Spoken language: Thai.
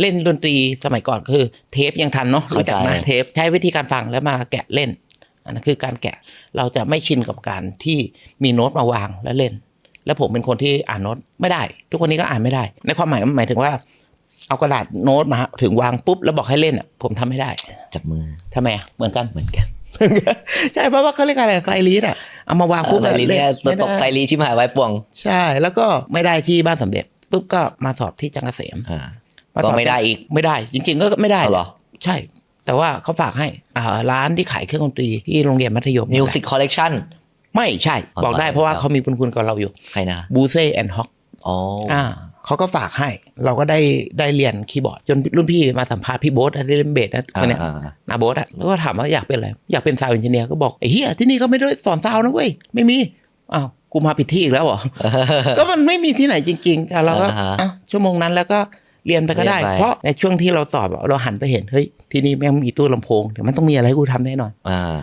เล่นดนตรีสมัยก่อนคือ เทปยังทันเนาะเข้าใจรู้จักไหมเทปใช้วิธีการฟังแล้วมาแกะเล่น อันนั้นคือการแกะเราจะไม่ชินกับการที่มีโน้ตมาวางแล้วเล่น แล้วผมเป็นคนที่อ่านโน้ตไม่ได้ ทุกวันนี้ก็อ่านไม่ได้ ในความหมายมันหมายถึงว่า เอากระดาษโน้ตมาถึงวางปุ๊บแล้วบอกให้เล่นอะผมทำไม่ได้ จับมือทำไมอะเหมือนกันเหมือนกันใช่เพราะว่าเขาเรียกอะไรไซลีสอะเอามาวางปุ๊บไซรีเล่นเนี่ยตัวไม่ตกได้ไซรีที่มหาวิทยาลัยป่วง ใช่ แล้วก็ไม่ได้ที่บ้านสำเร็จปุ๊บก็มาสอบที่จังเกษมอ่าาส ก็อบไม่ได้อีกไม่ได้ จริง ๆ ก็ไม่ได้เอาเหรอใช่ แต่ว่าเขาฝากให้อ่าร้านที่ขายเครื่องดนตรีที่โรงเรียนมัธยมมิวสิกคอลเลกชันไม่ใช่อ๋อบอกได้ไม่เพราะว่าครับเขามีบุญคุณกับเราอยู่ ใครนะบูเซ่แอนด์ฮอกอ๋ออ่าเขาก็ฝากให้ เราก็ได้ได้เรียนคีย์บอร์ด จนรุ่นพี่มาสัมภาษณ์พี่โบ๊ทได้เล่นเบสนะอ่าคนเนี้ยอ่านาโบ๊ทอะแล้วก็ถามว่าอยากเป็นอะไร อยากเป็นซาวด์เอนจิเนียร์ก็บอกไอ้เฮียที่นี่เขาไม่ได้สอนซาวด์นะเว้ย ไม่มี อ้าว กูมาผิดที่อีกแล้วเหรอ ก็มันไม่มีที่ไหนจริง ๆ แต่เราก็อ่าฮะอะชั่วโมงนั้นแล้วก็ เรียนไปก็ได้ เรียนไป เพราะในช่วงที่เราสอบอะเราหันไปเห็นเฮ้ยที่นี่แม่งมีตู้ลำโพงเดี๋ยวมันต้องมีอะไรให้กูทำแน่นอน อ่า